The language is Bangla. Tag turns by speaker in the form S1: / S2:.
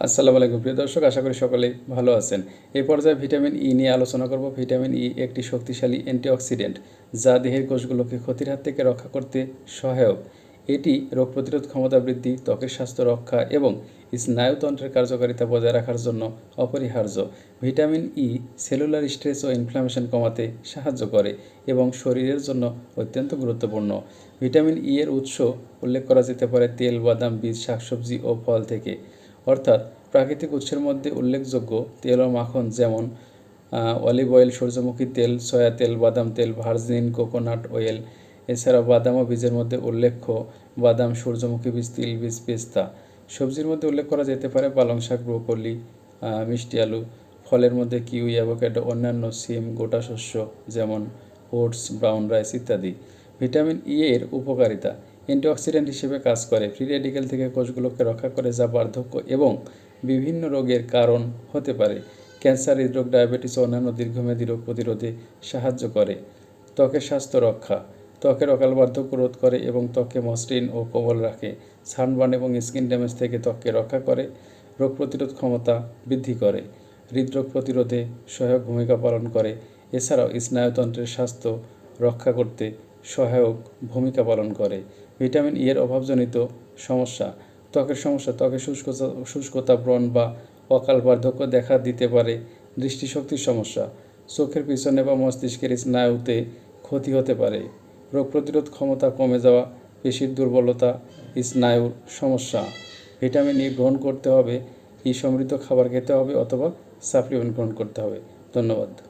S1: আসসালামু আলাইকুম। প্রিয় দর্শক, আশা করি সকলেই ভালো আছেন। এই পর্যায়ে ভিটামিন ই নিয়ে আলোচনা করব। ভিটামিন ই একটি শক্তিশালী অ্যান্টিঅক্সিডেন্ট যা দেহের কোষগুলোকে ক্ষতির হাত থেকে রক্ষা করতে সহায়ক। এটি রোগ প্রতিরোধ ক্ষমতা বৃদ্ধি, ত্বকের স্বাস্থ্য রক্ষা এবং স্নায়ুতন্ত্রের কার্যকারিতা বজায় রাখার জন্য অপরিহার্য। ভিটামিন ই সেলুলার স্ট্রেস ও ইনফ্লামেশন কমাতে সাহায্য করে এবং শরীরের জন্য অত্যন্ত গুরুত্বপূর্ণ। ভিটামিন ই এর উৎস উল্লেখ করা যেতে পারে তেল, বাদাম, বীজ, শাকসবজি ও ফল থেকে। অর্থাৎ প্রাকৃতিক উৎসের মধ্যে উল্লেখযোগ্য তেল ও মাখন যেমন অলিভ অয়েল, সূর্যমুখী তেল, সয়া তেল, বাদাম তেল, ভার্জিন, কোকোনাট অয়েল। এছাড়া বাদাম ও বীজের মধ্যে উল্লেখ্য বাদাম, সূর্যমুখী বীজ, তিল বীজ, পেস্তা। সবজির মধ্যে উল্লেখ করা যেতে পারে পালং শাক, ব্রোকলি মিষ্টি আলু। ফলের মধ্যে কিউই, অ্যাভোক্যাডো, অন্যান্য সিম, গোটা শস্য যেমন, ওটস, ব্রাউন রাইস ইত্যাদি। ভিটামিন ই এর উপকারিতা। অ্যান্টিঅক্সিডেন্ট হিসেবে কাজ করে। ফ্রি রেডিকেল থেকে কোষগুলোকে রক্ষা করে যা বার্ধক্য এবং বিভিন্ন রোগের কারণ হতে পারে। ক্যান্সার, হৃদরোগ, ডায়াবেটিস ও অন্যান্য দীর্ঘমেয়াদী রোগ প্রতিরোধে সাহায্য করে। ত্বকের স্বাস্থ্য রক্ষা। ত্বকের অকাল বার্ধক্য রোধ করে এবং ত্বককে মসৃণ ও কোমল রাখে। সানবার্ন এবং স্কিন ড্যামেজ থেকে ত্বককে রক্ষা করে। রোগ প্রতিরোধ ক্ষমতা বৃদ্ধি করে। হৃদরোগ প্রতিরোধে সহায়ক ভূমিকা পালন করে। এছাড়াও স্নায়ুতন্ত্রের স্বাস্থ্য রক্ষা করতে সহায়ক ভূমিকা পালন করে। ভিটামিন ই এর অভাবজনিত সমস্যা। ত্বকের সমস্যা, ত্বকের শুষ্কতা শুষ্কতা ব্রণ বা অকাল বার্ধক্য দেখা দিতে পারে, দৃষ্টিশক্তির সমস্যা। চোখের পিছনে বা মস্তিষ্কের স্নায়ুতে ক্ষতি হতে পারে। রোগ প্রতিরোধ ক্ষমতা কমে যাওয়া, পেশির দুর্বলতা, স্নায়ুর সমস্যা। ভিটামিন ই গ্রহণ করতে হবে ই সমৃদ্ধ খাবার খেতে হবে অথবা সাপ্লিমেন্ট গ্রহণ করতে হবে। ধন্যবাদ।